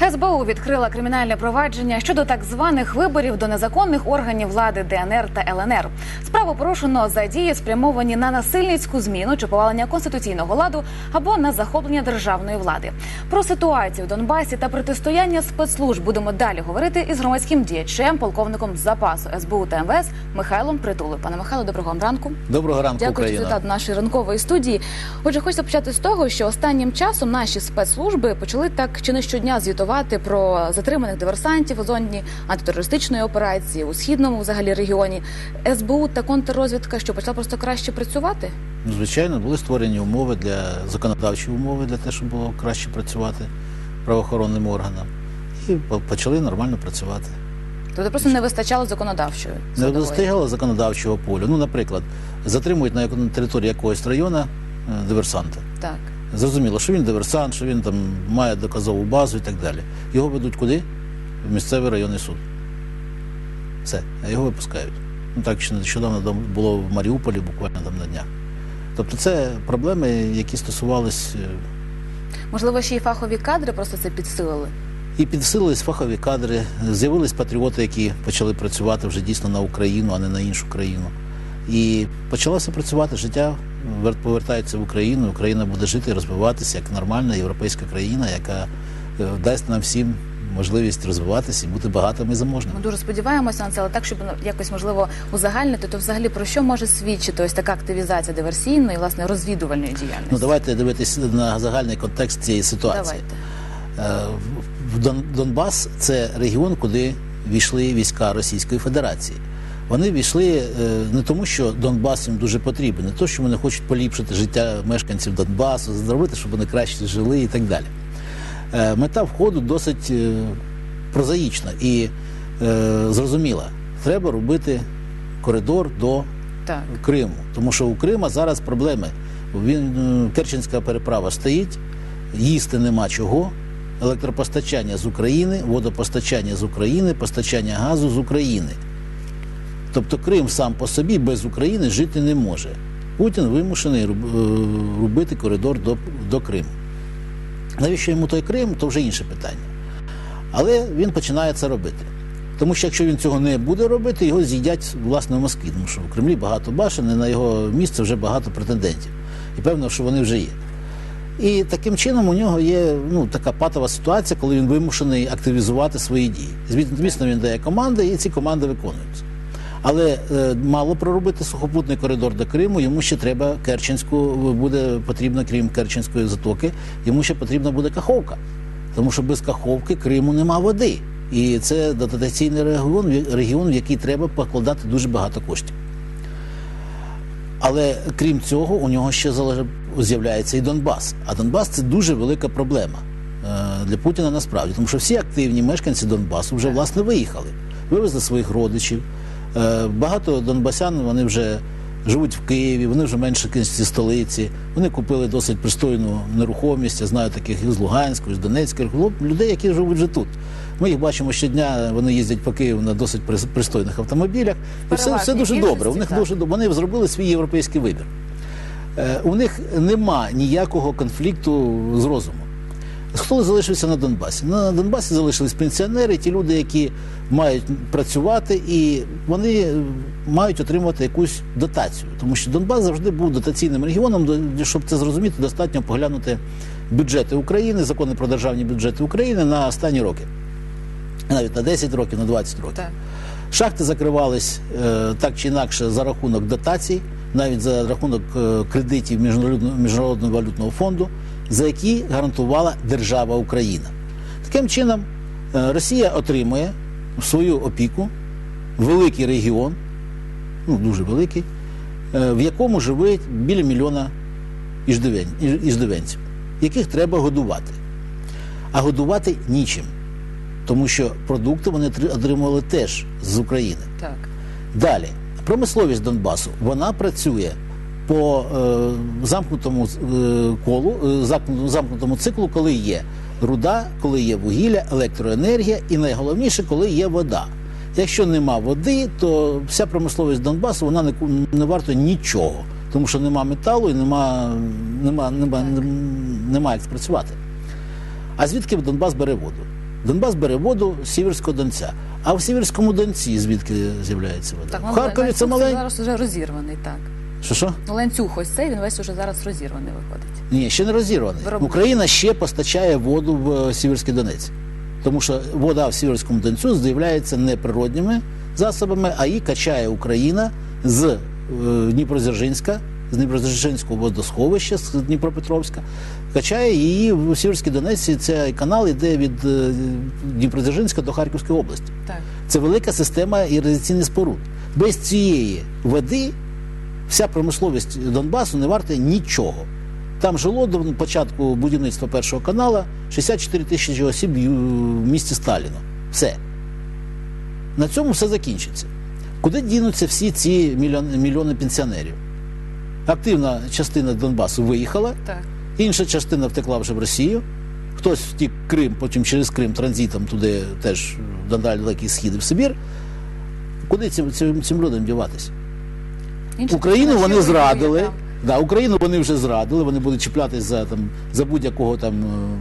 СБУ відкрила кримінальне провадження щодо так званих виборів до незаконних органів влади ДНР та ЛНР. Справу порушено за дії, спрямовані на насильницьку зміну чи повалення конституційного ладу або на захоплення державної влади. Про ситуацію в Донбасі та протистояння спецслужб будемо далі говорити із громадським діячем, полковником запасу СБУ та МВС Михайлом Притулою. Пане Михайло, доброго вам ранку. Доброго ранку, Дякую, Україна. завітали до нашої ранкової студії. Отже, хочеться почати з того, що останнім часом наші спецслужби почали так чи не щодня звітувати про затриманих диверсантів у зоні антитерористичної операції у східному взагалі регіоні. СБУ та контррозвідка, що почала просто краще працювати. Ну, Звичайно, були створені умови для законодавчі умови для того, щоб було краще працювати правоохоронним органам. І почали нормально працювати. Тобто просто не вистачало законодавчої Не достигало законодавчого поля. Ну, наприклад, затримують на території якогось району е, диверсанта. Так. Зрозуміло, що він диверсант, що він там має доказову базу і так далі. Його ведуть куди? В місцевий районний суд. Все, а його випускають. Ну так що нещодавно було в Маріуполі, буквально там на днях. Тобто це проблеми, які стосувались е, Можливо, ще й фахові кадри просто це підсилили. і підсилились фахові кадри, з'явились патріоти, які почали працювати вже дійсно на Україну, а не на іншу країну. І почалося працювати життя, вер- повертається в Україну. Україна буде жити і розвиватися як нормальна європейська країна, яка е, дасть нам всім можливість розвиватися і бути багатими і заможними. Ми дуже сподіваємося на це, але так, щоб якось можливо узагальнити, то взагалі про що може свідчити ось така активізація диверсійної, власне, розвідувальної діяльності? Ну давайте дивитися на загальний контекст цієї ситуації. Давайте. Е, Донбас це регіон, куди війшли війська Російської Федерації. Вони війшли е, не тому, що Донбас їм дуже потрібен, не то, що вони хочуть поліпшити життя мешканців Донбасу, зробити, щоб вони краще жили і так далі. Е, Мета входу досить е, прозаїчна і зрозуміла. Треба робити коридор до Так. Криму, тому що у Крима зараз проблеми. Він Керченська переправа стоїть, їсти нема чого. Електропостачання з України, водопостачання з України, постачання газу з України. Тобто Крим сам по собі без України жити не може. Путін вимушений е, робити коридор до, до Криму. Навіщо йому той Крим, то вже інше питання. Але він починає це робити. Тому що якщо він цього не буде робити, його з'їдять власне в Москві, тому що в Кремлі багато башен, і на його місце вже багато претендентів. І певно, що вони вже є. І таким чином у нього є ну, така патова ситуація, коли він вимушений активізувати свої дії. Звісно, він дає команди, і ці команди виконуються. Але е, мало проробити сухопутний коридор до Криму, йому ще треба Керченську, буде потрібно, крім Керченської затоки, йому ще потрібна буде Каховка. Тому що без Каховки Криму нема води. І це дотаційний регіон, регіон, в який треба покладати дуже багато коштів. Але крім цього, у нього ще з'являється і Донбас. А Донбас це дуже велика проблема е, для Путіна насправді, тому що всі активні мешканці Донбасу вже власне виїхали, вивезли своїх родичів. Е, Багато донбасян вони вже живуть в Києві, вони вже мешканці столиці. Вони купили досить пристойну нерухомість. Я знаю таких із Луганської, з Донецька, людей, які живуть вже тут. Ми їх бачимо щодня, вони їздять по Києву на досить пристойних автомобілях. І все, все дуже добре. У них дуже добре. Вони зробили свій європейський вибір. Е, У них нема ніякого конфлікту з розумом. Хто залишився на Донбасі? На Донбасі залишились пенсіонери, ті люди, які мають працювати, і вони е, мають отримувати якусь дотацію. Тому що Донбас завжди був дотаційним регіоном. Щоб це зрозуміти, достатньо поглянути бюджети України, закони про державні бюджети України на останні роки. Навіть на 10 років, на 20 років. Так. Шахти закривались е, так чи інакше за рахунок дотацій, навіть за рахунок е, кредитів Міжнародного, Міжнародного валютного фонду, за які гарантувала держава Україна. Таким чином, е, Росія отримує в свою опіку великий регіон, ну дуже великий, е, в якому живе біля мільйона іждивен- іждивенців, яких треба годувати. А годувати нічим тому що продукти вони отри- отримували теж з України. Так. Далі, промисловість Донбасу вона працює по е, замкнутому е, колу, е, замкнутому, циклу, коли є руда, коли є вугілля, електроенергія, і найголовніше, коли є вода. Якщо нема води, то вся промисловість Донбасу вона не, не варта нічого, тому що нема металу і нема, нема, нема, нема як спрацювати. А звідки Донбас бере воду? Донбас бере воду з Сіверського Донця. А в Сіверському Донці звідки з'являється вода? Так, в Харкові це маленький. зараз вже розірваний, так. Що що? Ну, ланцюг ось цей, він весь уже зараз розірваний виходить. Ні, ще не розірваний. Виробник. Україна ще постачає воду в е, Сіверський Донець. Тому що вода в Сіверському Донцю з'являється не природніми засобами, а її качає Україна з е, Дніпродзержинська, з Дніпродзержинського водосховища з Дніпропетровська. Качає її в Сіверський Донець. Цей канал йде від е, Дніпродзержинська до Харківської області. Так. Це велика система іригаційних споруд. Без цієї води вся промисловість Донбасу не варта нічого. Там жило до початку будівництва першого каналу 64 тисячі осіб в місті Сталіно. Все. На цьому все закінчиться. Куди дінуться всі ці мільйони, мільйони пенсіонерів? Активна частина Донбасу виїхала, Так. Інша частина втекла вже в Росію. Хтось втік Крим, потім через Крим транзитом туди теж на далекий схід і в Сибір. Куди цим, цим, цим людям діватися? Україну вони зрадили. Да, Україну вони вже зрадили, вони будуть чіплятись за, там, за будь-якого там е,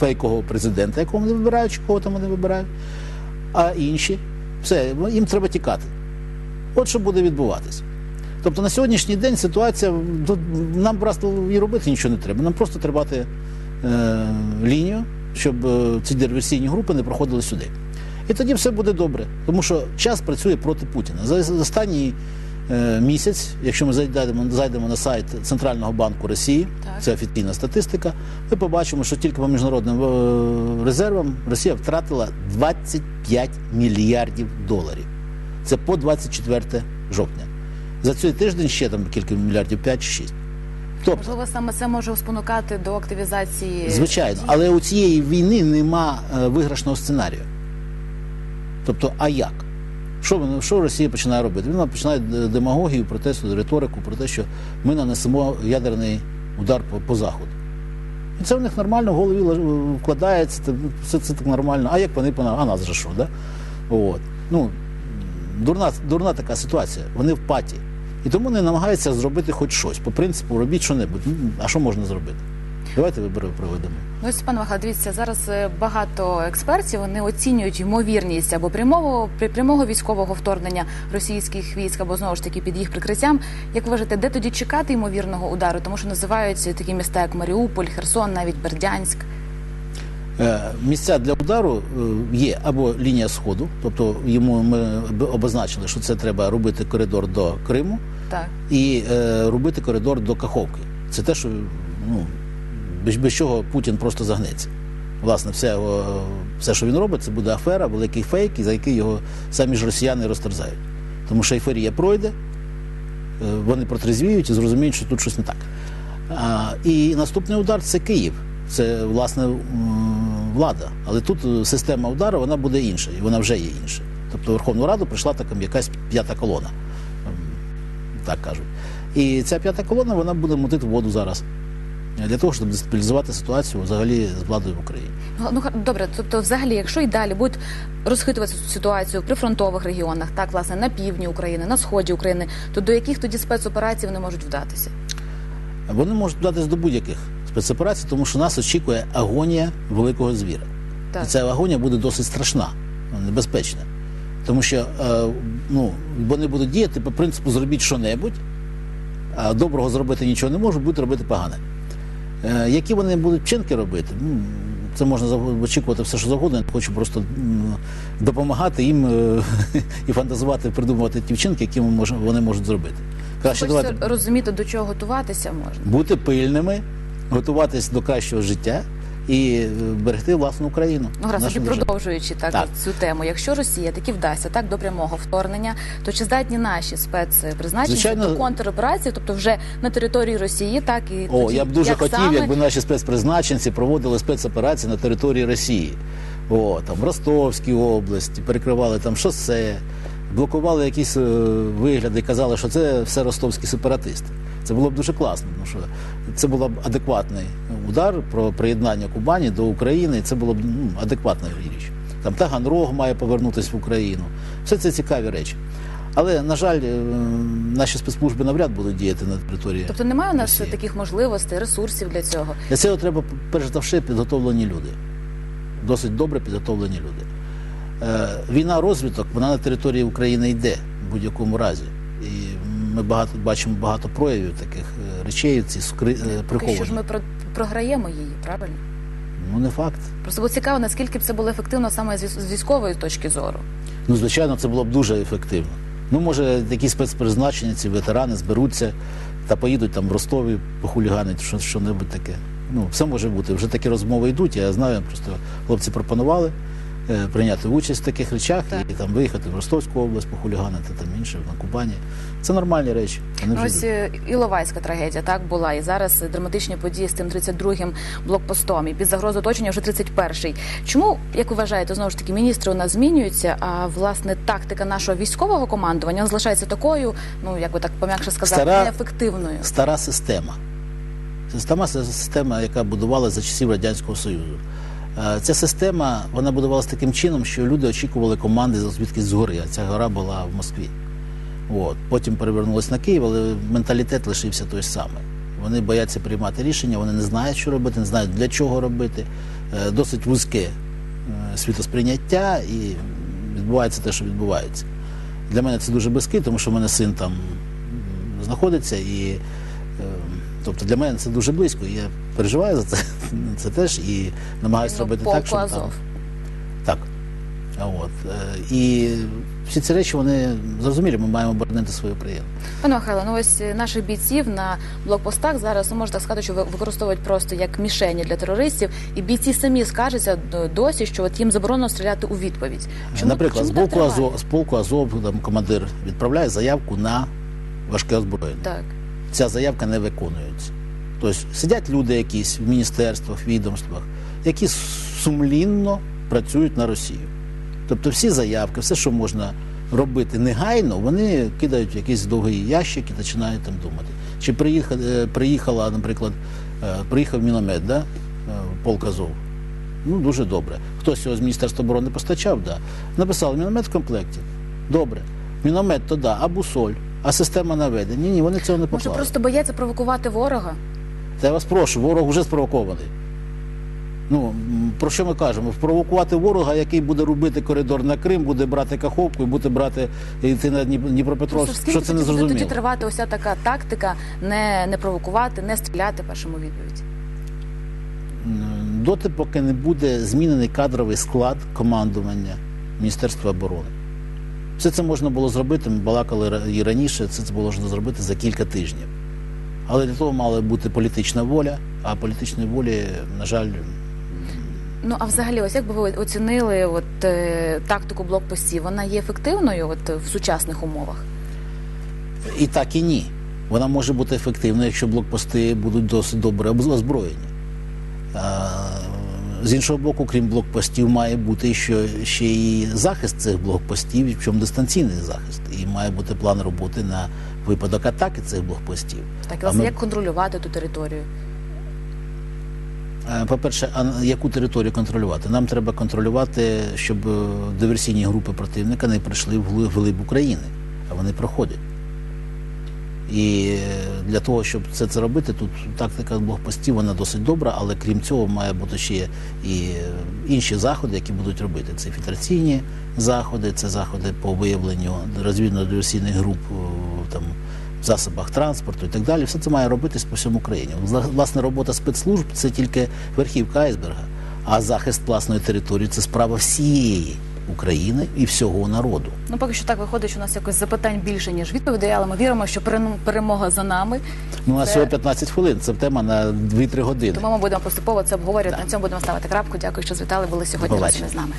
фейкового президента, якого вони вибирають, чи кого там вони вибирають. А інші, все, їм треба тікати. От що буде відбуватись. Тобто на сьогоднішній день ситуація, нам просто і робити нічого не треба. Нам просто тримати е, лінію, щоб е, ці диверсійні групи не проходили сюди. І тоді все буде добре, тому що час працює проти Путіна. За останній місяць, якщо ми зайдемо, зайдемо на сайт Центрального банку Росії, Так. це офіційна статистика, ми побачимо, що тільки по міжнародним е, резервам Росія втратила 25 мільярдів доларів. Це по 24 жовтня. За цей тиждень ще там кілька мільярдів 5 чи 6. Тобто, Можливо, саме це може спонукати до активізації. Звичайно, але у цієї війни нема е, виграшного сценарію. Тобто, а як? Що, що Росія починає робити? Вона починає демагогію, протесту, риторику про те, що ми нанесемо ядерний удар по, по заходу. І це в них нормально в голові вкладається, все це так нормально. А як вони пона- а нас же що, да? От. Ну, дурна, дурна така ситуація. Вони в паті. І тому вони намагаються зробити хоч щось. По принципу, робіть що-небудь. Ну, А що можна зробити? Давайте вибори проведемо. Ну, ось, пане Михайло, дивіться, зараз е, багато експертів вони оцінюють ймовірність або прямого прямого військового вторгнення російських військ, або знову ж таки під їх прикриттям. Як ви вважаєте, де тоді чекати ймовірного удару? Тому що називають такі міста, як Маріуполь, Херсон, навіть Бердянськ. Е, Місця для удару е, є або лінія сходу, тобто йому ми обозначили, що це треба робити коридор до Криму Так. і е, робити коридор до Каховки. Це те, що ну, без, без чого Путін просто загнеться. Власне, все, все, що він робить, це буде афера, великий фейк, за який його самі ж росіяни розтерзають. Тому що ейфорія пройде, е, вони протрезвіють і зрозуміють, що тут щось не так. А, і наступний удар це Київ. Це власне влада. Але тут е, система удару вона буде інша, і вона вже є інша. Тобто Верховну Раду прийшла така якась п'ята колона, ем, так кажуть. І ця п'ята колона вона буде мутити воду зараз. Е, Для того, щоб дестабілізувати ситуацію взагалі з владою в Україні. Ну, добре, тобто, взагалі, якщо і далі будуть розхитувати цю ситуацію в прифронтових регіонах, так власне на півдні України, на сході України, то до яких тоді спецоперацій вони можуть вдатися? Вони можуть вдатись до будь-яких спецоперацій, тому що нас очікує агонія великого звіра. Так. І ця агонія буде досить страшна, небезпечна. Тому що е, ну, вони будуть діяти по принципу зробіть що-небудь, а доброго зробити нічого не можуть, будуть робити погане. Е, які вони будуть вчинки робити? Ну, це можна очікувати все, що завгодно. Я хочу просто допомагати їм е, і фантазувати, придумувати ті вчинки, які вони можуть зробити. Краще давати розуміти, до чого готуватися можна. бути пильними, готуватись до кращого життя і берегти власну Україну. Ну, раз таки продовжуючи так, Так. цю тему, якщо Росія таки вдасться так до прямого вторгнення, то чи здатні наші спецпризначенці Звичайно. до контроперації, тобто вже на території Росії, так і О, тоді, я б дуже як хотів, саме... якби наші спецпризначенці проводили спецоперації на території Росії. О, там в Ростовській області, перекривали там шосе, блокували якісь е, вигляди, казали, що це все ростовські сепаратисти. Це було б дуже класно, тому що це був б адекватний удар про приєднання Кубані до України. і Це було б ну, адекватна річ. Там Таганрог має повернутися в Україну. Все це цікаві речі. Але, на жаль, е, наші спецслужби навряд будуть діяти на території. Тобто немає у нас Росії. таких можливостей, ресурсів для цього. Для цього треба, перш за все, підготовлені люди. досить добре підготовлені люди. Е, Війна розвиток, вона на території України йде в будь-якому разі. І ми багато бачимо багато проявів таких е, речей, ці скри, е, Поки що ж ми про- програємо її, правильно? Ну не факт. Просто було цікаво, наскільки б це було ефективно саме з військової точки зору. Ну, звичайно, це було б дуже ефективно. Ну, може, якісь спецпризначення, ці ветерани зберуться та поїдуть там в Ростові похуліганить, що, що-небудь таке. Ну, все може бути. Вже такі розмови йдуть. Я знаю, просто хлопці пропонували е, прийняти участь в таких речах Так. і там виїхати в Ростовську область, похуліганити там інше, на Кубані. Це нормальні речі. Вони вже Ось йдуть. е, Іловайська трагедія так була, і зараз е, драматичні події з тим 32-м блокпостом, і під загрозою оточення вже 31-й. Чому, як ви вважаєте, знову ж таки, міністри у нас змінюються, а власне тактика нашого військового командування залишається такою, ну як би так пом'якше сказати, Стара- неефективною. стара система. Система це система, яка будувалася за часів Радянського Союзу. Е, Ця система вона будувалася таким чином, що люди очікували команди звідки згори, а ця гора була в Москві. От. Потім перевернулися на Київ, але менталітет лишився той самий. Вони бояться приймати рішення, вони не знають, що робити, не знають для чого робити. Е, Досить вузьке е, світосприйняття і відбувається те, що відбувається. Для мене це дуже близький, тому що в мене син там знаходиться і. Тобто для мене це дуже близько. Я переживаю за це, це теж і намагаюся Ну, робити так, щоб там, так. От. е, І всі ці речі вони зрозумілі, ми маємо оборонити свою країну. Пане Михайло, ну ось е, наших бійців на блокпостах зараз ну можна так сказати, що ви- використовують просто як мішені для терористів, і бійці самі скаржаться досі, що от їм заборонено стріляти у відповідь. Наприклад, з чому так полку? Азов, з полку Азов там, командир відправляє заявку на важке озброєння. Так. Ця заявка не виконується. Тобто сидять люди якісь в міністерствах, відомствах, які сумлінно працюють на Росію. Тобто всі заявки, все, що можна робити негайно, вони кидають в якийсь довгий ящик і починають там думати. Чи приїхала, е, приїхала, наприклад, е, приїхав міномет, да? е, полк Азов. Ну, дуже добре. Хтось його з Міністерства оборони постачав, да. Написали міномет в комплекті. Добре. Міномет то да, а бусоль, а система наведення. Ні, ні, вони цього не Може, просто бояться провокувати ворога? Та я вас прошу, ворог вже спровокований. Ну, про що ми кажемо? Провокувати ворога, який буде робити коридор на Крим, буде брати Каховку і буде брати йти на Дніп- Просто Дніпропетровськ. скільки Що це не буде тоді тривати ося така тактика не, не провокувати, не стріляти першому відповідь? Доти, поки не буде змінений кадровий склад командування Міністерства оборони. Все це можна було зробити, ми балакали і раніше, це це було можна зробити за кілька тижнів. Але для того мала бути політична воля, а політичної волі, на жаль, Ну а взагалі, ось як би ви оцінили от е, тактику блокпостів? Вона є ефективною от в сучасних умовах? І так, і ні. Вона може бути ефективною, якщо блокпости будуть досить добре озброєні. З іншого боку, крім блокпостів, має бути ще, ще і захист цих блокпостів, і причому дистанційний захист. І має бути план роботи на випадок атаки цих блокпостів. Так, А власне, ми- як контролювати ту територію? Е, По-перше, а яку територію контролювати? Нам треба контролювати, щоб диверсійні групи противника не прийшли в глиб України, а вони проходять. І е, для того, щоб це, це робити, тут тактика блокпостів вона досить добра, але крім цього має бути ще і е, інші заходи, які будуть робити. Це фільтраційні заходи, це заходи по виявленню розвідно-диверсійних груп е, там, в засобах транспорту і так далі. Все це має робитись по всьому Україні. Вла- Власне, робота спецслужб це тільки верхівка айсберга, а захист власної території це справа всієї України і всього народу. Ну поки що так виходить, що у нас якось запитань більше ніж відповідей, але ми віримо, що перем- перемога за нами. Ну, у нас Це- всього 15 хвилин. Це тема на 2-3 години. Тому ми будемо поступово це обговорювати. На цьому будемо ставити крапку. Дякую, що звітали. Були сьогодні з нами.